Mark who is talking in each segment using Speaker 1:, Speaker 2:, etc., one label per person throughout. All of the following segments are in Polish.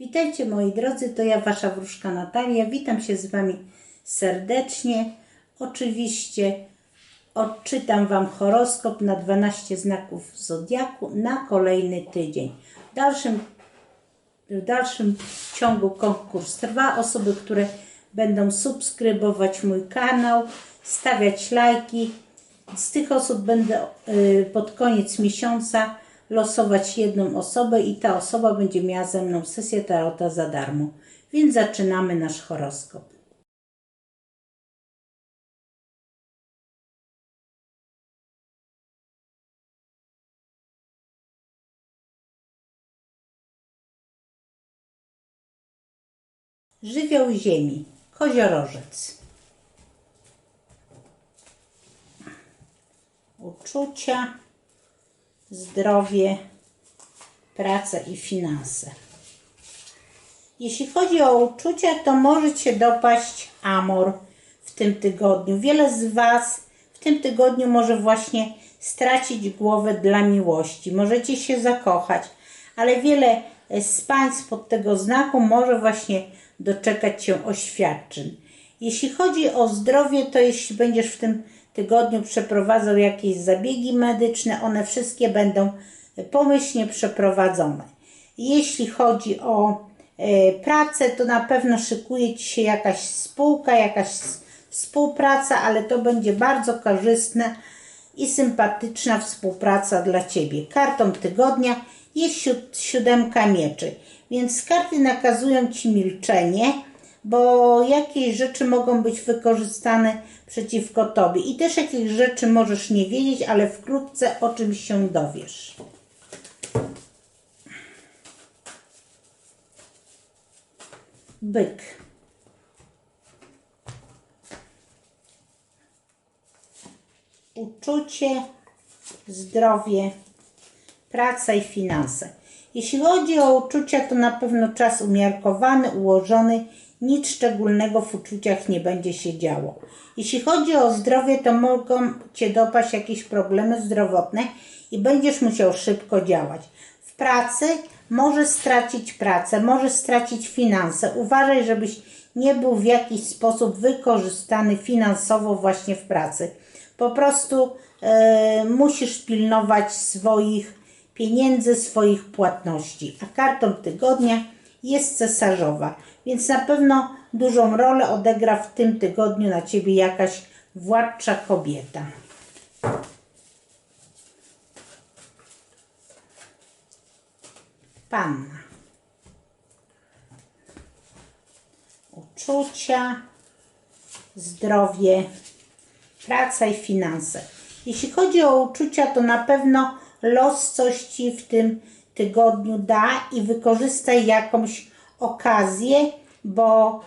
Speaker 1: Witajcie moi drodzy, to ja Wasza wróżka Natalia. Witam się z Wami serdecznie. Oczywiście odczytam Wam horoskop na 12 znaków Zodiaku na kolejny tydzień. W dalszym, w dalszym ciągu konkurs trwa. Osoby, które będą subskrybować mój kanał, stawiać lajki. Z tych osób będę y, pod koniec miesiąca losować jedną osobę i ta osoba będzie miała ze mną sesję tarota za darmo. Więc zaczynamy nasz horoskop. Żywioł ziemi, koziorożec. Uczucia, zdrowie, praca i finanse. Jeśli chodzi o uczucia, to może Cię dopaść amor w tym tygodniu. Wiele z Was w tym tygodniu może właśnie stracić głowę dla miłości. Możecie się zakochać, ale wiele z Państw pod tego znaku może właśnie doczekać się oświadczeń. Jeśli chodzi o zdrowie, to jeśli będziesz w tym tygodniu przeprowadzał jakieś zabiegi medyczne, one wszystkie będą pomyślnie przeprowadzone. Jeśli chodzi o e, pracę, to na pewno szykuje Ci się jakaś spółka, jakaś współpraca, ale to będzie bardzo korzystne i sympatyczna współpraca dla Ciebie. Kartą tygodnia jest siód- siódemka mieczy, więc karty nakazują Ci milczenie, bo jakieś rzeczy mogą być wykorzystane przeciwko Tobie i też jakieś rzeczy możesz nie wiedzieć, ale wkrótce o czymś się dowiesz. Byk. Uczucie, zdrowie, praca i finanse. Jeśli chodzi o uczucia, to na pewno czas umiarkowany, ułożony, nic szczególnego w uczuciach nie będzie się działo. Jeśli chodzi o zdrowie, to mogą Cię dopaść jakieś problemy zdrowotne i będziesz musiał szybko działać. W pracy możesz stracić pracę, możesz stracić finanse. Uważaj, żebyś nie był w jakiś sposób wykorzystany finansowo właśnie w pracy. Po prostu e, musisz pilnować swoich pieniędzy, swoich płatności. A kartą tygodnia jest cesarzowa, więc na pewno dużą rolę odegra w tym tygodniu na ciebie jakaś władcza kobieta. Panna. Uczucia, zdrowie, praca i finanse. Jeśli chodzi o uczucia, to na pewno los coś Ci w tym tygodniu da i wykorzystaj jakąś okazję, bo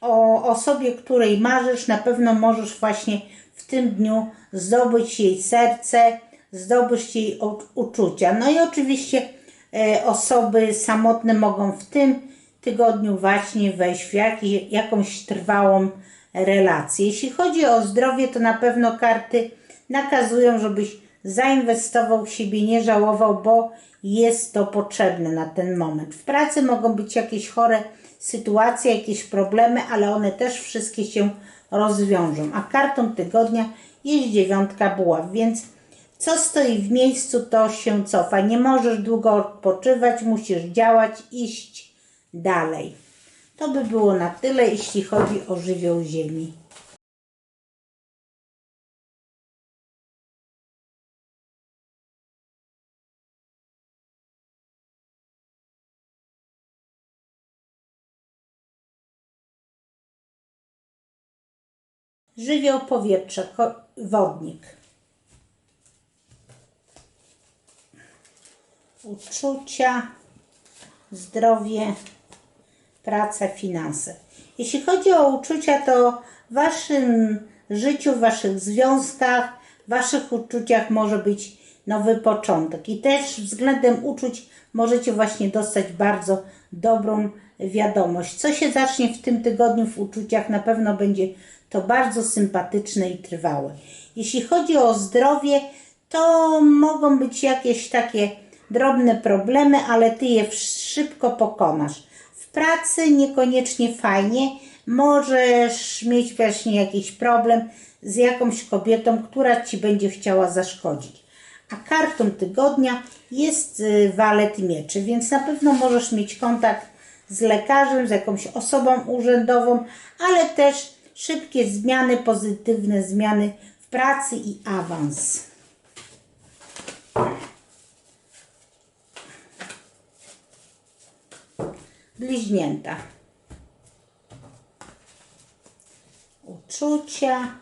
Speaker 1: o osobie, której marzysz, na pewno możesz właśnie w tym dniu zdobyć jej serce, zdobyć jej uczucia. No i oczywiście e, osoby samotne mogą w tym tygodniu właśnie wejść w jaki, jakąś trwałą relację. Jeśli chodzi o zdrowie, to na pewno karty nakazują, żebyś zainwestował w siebie, nie żałował, bo jest to potrzebne na ten moment. W pracy mogą być jakieś chore sytuacje, jakieś problemy, ale one też wszystkie się rozwiążą. A kartą tygodnia jest dziewiątka buław, więc co stoi w miejscu, to się cofa. Nie możesz długo odpoczywać, musisz działać, iść dalej. To by było na tyle, jeśli chodzi o żywioł ziemi. Żywioł powietrza, wodnik. Uczucia, zdrowie, praca, finanse. Jeśli chodzi o uczucia, to w Waszym życiu, w Waszych związkach, w Waszych uczuciach może być nowy początek. I też względem uczuć możecie właśnie dostać bardzo dobrą wiadomość. Co się zacznie w tym tygodniu w uczuciach, na pewno będzie to bardzo sympatyczne i trwałe. Jeśli chodzi o zdrowie, to mogą być jakieś takie drobne problemy, ale ty je w- szybko pokonasz. pracy niekoniecznie fajnie. Możesz mieć właśnie jakiś problem z jakąś kobietą, która ci będzie chciała zaszkodzić. A kartą tygodnia jest y, walet mieczy, więc na pewno możesz mieć kontakt z lekarzem, z jakąś osobą urzędową, ale też szybkie zmiany, pozytywne zmiany w pracy i awans. Bliźnięta. Uczucia,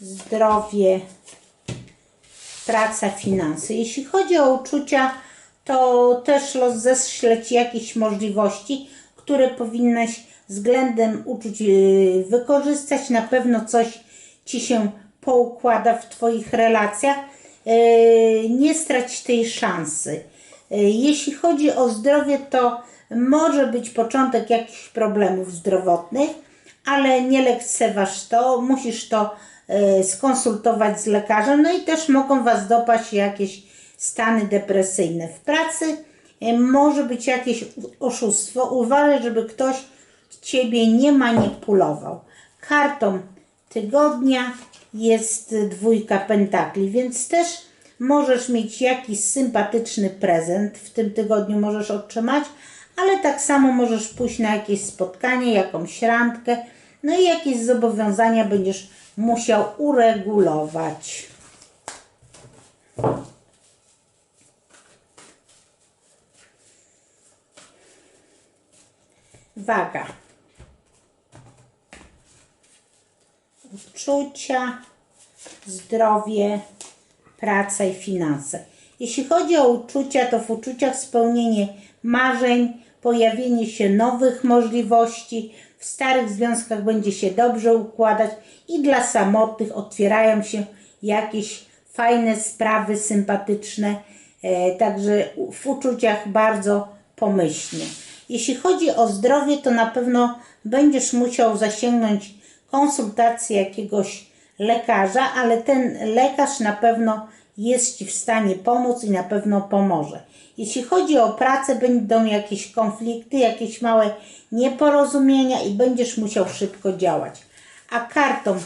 Speaker 1: zdrowie, praca, finanse. Jeśli chodzi o uczucia, to też los ześle Ci jakieś możliwości, które powinnaś względem uczuć yy, wykorzystać. Na pewno coś Ci się poukłada w Twoich relacjach. Yy, Nie strać tej szansy. Yy, Jeśli chodzi o zdrowie, to może być początek jakichś problemów zdrowotnych, ale nie lekceważ to, musisz to skonsultować z lekarzem, no i też mogą Was dopaść jakieś stany depresyjne. W pracy może być jakieś oszustwo, uważaj, żeby ktoś Ciebie nie manipulował. Kartą tygodnia jest dwójka pentakli, więc też możesz mieć jakiś sympatyczny prezent w tym tygodniu możesz otrzymać, ale tak samo możesz pójść na jakieś spotkanie, jakąś randkę, no i jakieś zobowiązania będziesz musiał uregulować. Waga. Uczucia, zdrowie, praca i finanse. Jeśli chodzi o uczucia, to w uczuciach spełnienie marzeń, pojawienie się nowych możliwości, w starych związkach będzie się dobrze układać i dla samotnych otwierają się jakieś fajne sprawy, sympatyczne, e, także w uczuciach bardzo pomyślnie. Jeśli chodzi o zdrowie, to na pewno będziesz musiał zasięgnąć konsultacji jakiegoś lekarza, ale ten lekarz na pewno jest Ci w stanie pomóc i na pewno pomoże. Jeśli chodzi o pracę, będą jakieś konflikty, jakieś małe nieporozumienia i będziesz musiał szybko działać. A kartą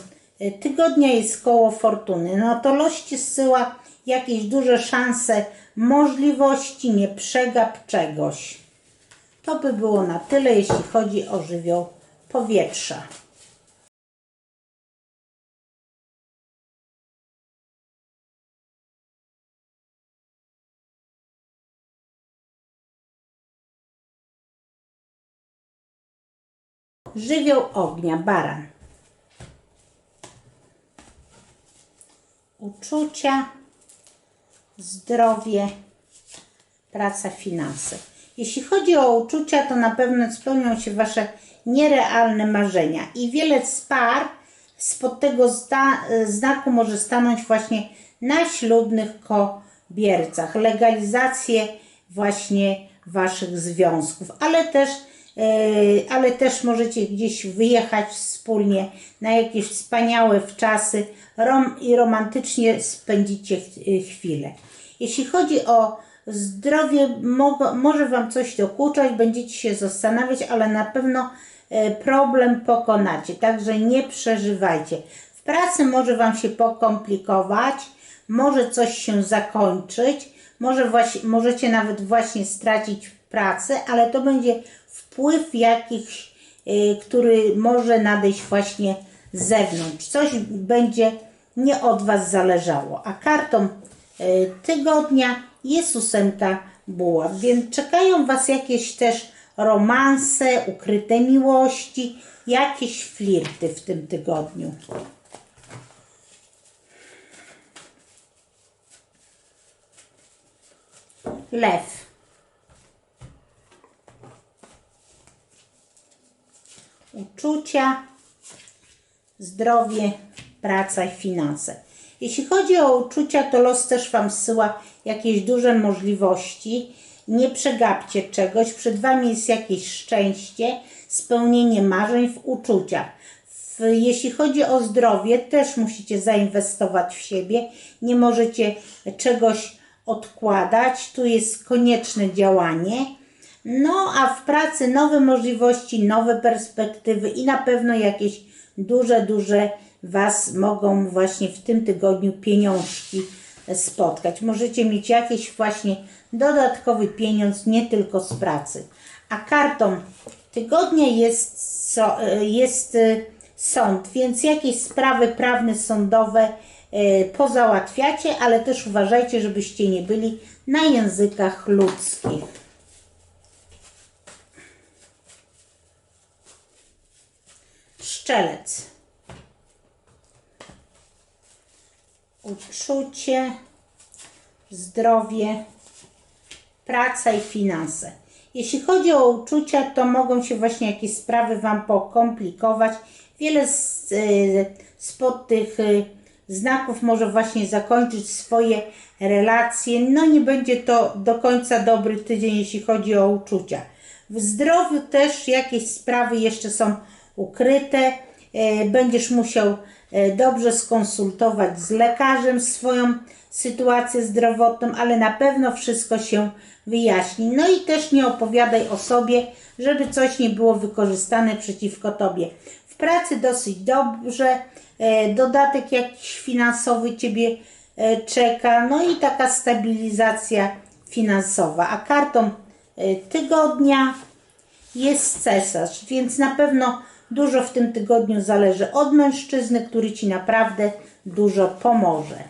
Speaker 1: y, tygodnia jest koło fortuny. No to los Ci zsyła jakieś duże szanse, możliwości, nie przegap czegoś. To by było na tyle, jeśli chodzi o żywioł powietrza. Żywioł ognia, baran. Uczucia, zdrowie, praca, finanse. Jeśli chodzi o uczucia, to na pewno spełnią się Wasze nierealne marzenia i wiele z par spod tego znaku może stanąć właśnie na ślubnych kobiercach. Legalizację właśnie Waszych związków, ale też ale też możecie gdzieś wyjechać wspólnie na jakieś wspaniałe wczasy rom i romantycznie spędzicie yy, chwilę. Jeśli chodzi o zdrowie, może Wam coś dokuczać, będziecie się zastanawiać, ale na pewno yy, problem pokonacie, także nie przeżywajcie. W pracy może Wam się pokomplikować, może coś się zakończyć, może właśnie, możecie nawet właśnie stracić pracę, ale to będzie wpływ jakiś, y, który może nadejść właśnie z zewnątrz. Coś będzie nie od Was zależało. A kartą y, tygodnia jest ósemka buław, więc czekają Was jakieś też romanse, ukryte miłości, jakieś flirty w tym tygodniu. Lew. Uczucia, zdrowie, praca i finanse. Jeśli chodzi o uczucia, to los też Wam zsyła jakieś duże możliwości. Nie przegapcie czegoś. Przed Wami jest jakieś szczęście, spełnienie marzeń w uczuciach. W, jeśli chodzi o zdrowie, też musicie zainwestować w siebie. Nie możecie czegoś odkładać. Tu jest konieczne działanie. No a w pracy nowe możliwości, nowe perspektywy i na pewno jakieś duże, duże Was mogą właśnie w tym tygodniu pieniążki spotkać. Możecie mieć jakiś właśnie dodatkowy pieniądz, nie tylko z pracy. A kartą tygodnia jest, jest y, sąd, więc jakieś sprawy prawne, sądowe y, pozałatwiacie, ale też uważajcie, żebyście nie byli na językach ludzkich. Szczelec. Uczucie, zdrowie, praca i finanse. Jeśli chodzi o uczucia, to mogą się właśnie jakieś sprawy Wam pokomplikować. Wiele z, y, spod tych y, znaków może właśnie zakończyć swoje relacje. No nie będzie to do końca dobry tydzień, jeśli chodzi o uczucia. W zdrowiu też jakieś sprawy jeszcze są ukryte. E, Będziesz musiał e, dobrze skonsultować z lekarzem swoją sytuację zdrowotną, ale na pewno wszystko się wyjaśni. No i też nie opowiadaj o sobie, żeby coś nie było wykorzystane przeciwko tobie. W pracy dosyć dobrze, e, dodatek jakiś finansowy ciebie czeka, no i taka stabilizacja finansowa. A kartą tygodnia jest cesarz, więc na pewno dużo w tym tygodniu zależy od mężczyzny, który ci naprawdę dużo pomoże.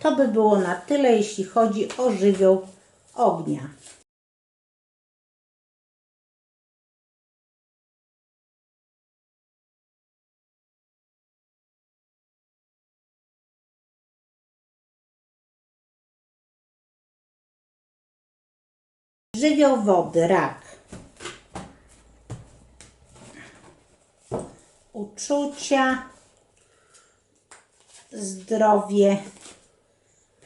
Speaker 1: To by było na tyle, jeśli chodzi o żywioł ognia. Żywioł wody, rak. Uczucia, zdrowie,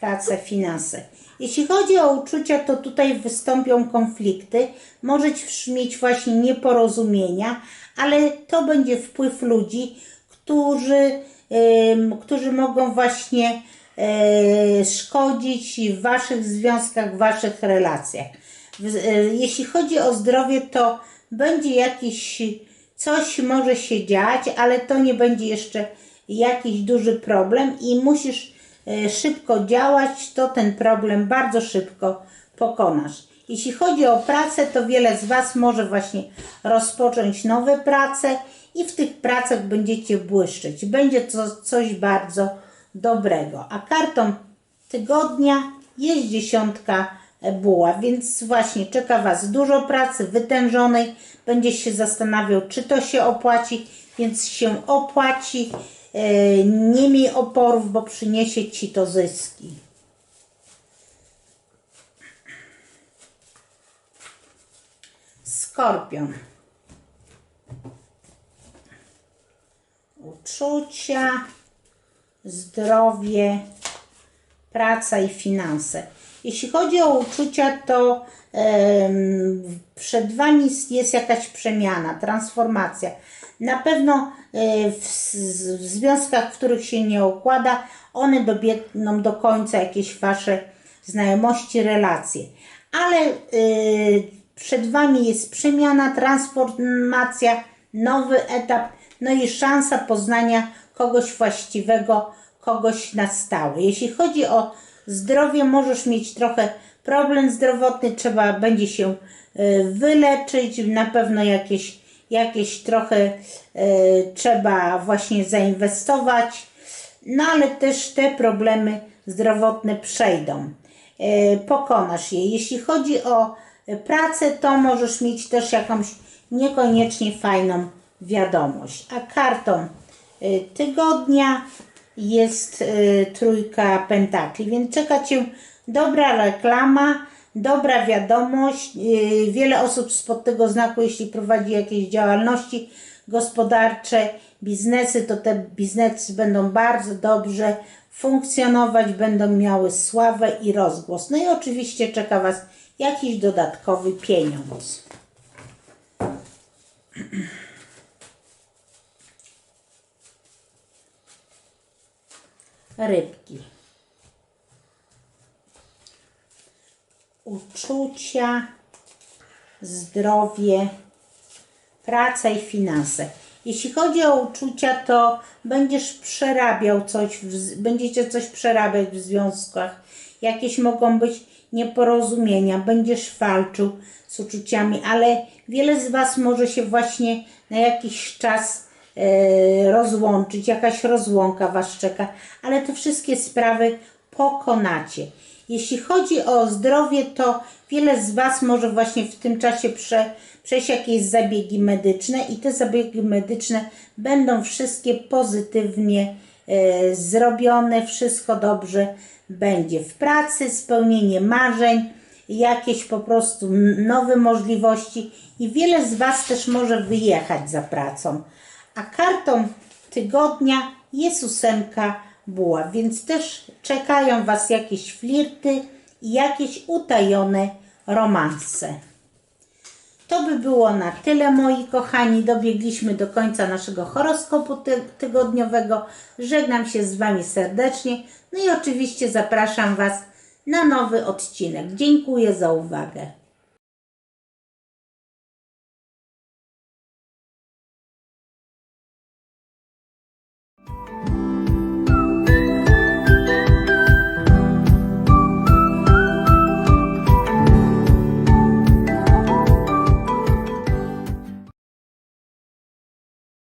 Speaker 1: pracę, finanse. Jeśli chodzi o uczucia, to tutaj wystąpią konflikty. Możesz mieć właśnie nieporozumienia, ale to będzie wpływ ludzi, którzy, ym, którzy mogą właśnie e, szkodzić w Waszych związkach, w Waszych relacjach. E, jeśli chodzi o zdrowie, to będzie jakiś, coś może się dziać, ale to nie będzie jeszcze jakiś duży problem i musisz e, szybko działać, to ten problem bardzo szybko pokonasz. Jeśli chodzi o pracę, to wiele z Was może właśnie rozpocząć nowe prace i w tych pracach będziecie błyszczeć. Będzie to coś bardzo dobrego. A kartą tygodnia jest dziesiątka buła, więc właśnie czeka Was dużo pracy wytężonej. Będziesz się zastanawiał, czy to się opłaci, więc się opłaci. E, Nie miej oporów, bo przyniesie Ci to zyski. Skorpion. Uczucia, zdrowie, praca i finanse. Jeśli chodzi o uczucia, to przed Wami jest jakaś przemiana, transformacja. Na pewno e, w, w związkach, w których się nie układa, one dobiegną do końca jakieś Wasze znajomości, relacje. Ale e, przed Wami jest przemiana, transformacja, nowy etap, no i szansa poznania kogoś właściwego, kogoś na stałe. Jeśli chodzi o zdrowie, możesz mieć trochę problem zdrowotny, trzeba będzie się e, wyleczyć, na pewno jakieś, jakieś trochę e, trzeba właśnie zainwestować, no ale też te problemy zdrowotne przejdą. E, Pokonasz je. Jeśli chodzi o pracę, to możesz mieć też jakąś niekoniecznie fajną wiadomość. A kartą tygodnia jest y, trójka pentakli, więc czeka Cię dobra reklama, dobra wiadomość. Y, Wiele osób spod tego znaku, jeśli prowadzi jakieś działalności gospodarcze, biznesy, to te biznesy będą bardzo dobrze funkcjonować, będą miały sławę i rozgłos. No i oczywiście czeka Was jakiś dodatkowy pieniądz. Rybki. Uczucia, zdrowie, praca i finanse. Jeśli chodzi o uczucia, to będziesz przerabiał coś, będziecie coś przerabiać w związkach. Jakieś mogą być nieporozumienia, będziesz walczył z uczuciami, ale wiele z Was może się właśnie na jakiś czas rozłączyć, jakaś rozłąka Was czeka, ale te wszystkie sprawy pokonacie. Jeśli chodzi o zdrowie, to wiele z Was może właśnie w tym czasie prze, przejść jakieś zabiegi medyczne i te zabiegi medyczne będą wszystkie pozytywnie e, zrobione, wszystko dobrze będzie w pracy, spełnienie marzeń, jakieś po prostu nowe możliwości i wiele z Was też może wyjechać za pracą. A kartą tygodnia jest ósemka buła, więc też czekają Was jakieś flirty i jakieś utajone romanse. To by było na tyle, moi kochani. Dobiegliśmy do końca naszego horoskopu ty- tygodniowego. Żegnam się z Wami serdecznie. No i oczywiście zapraszam Was na nowy odcinek. Dziękuję za uwagę.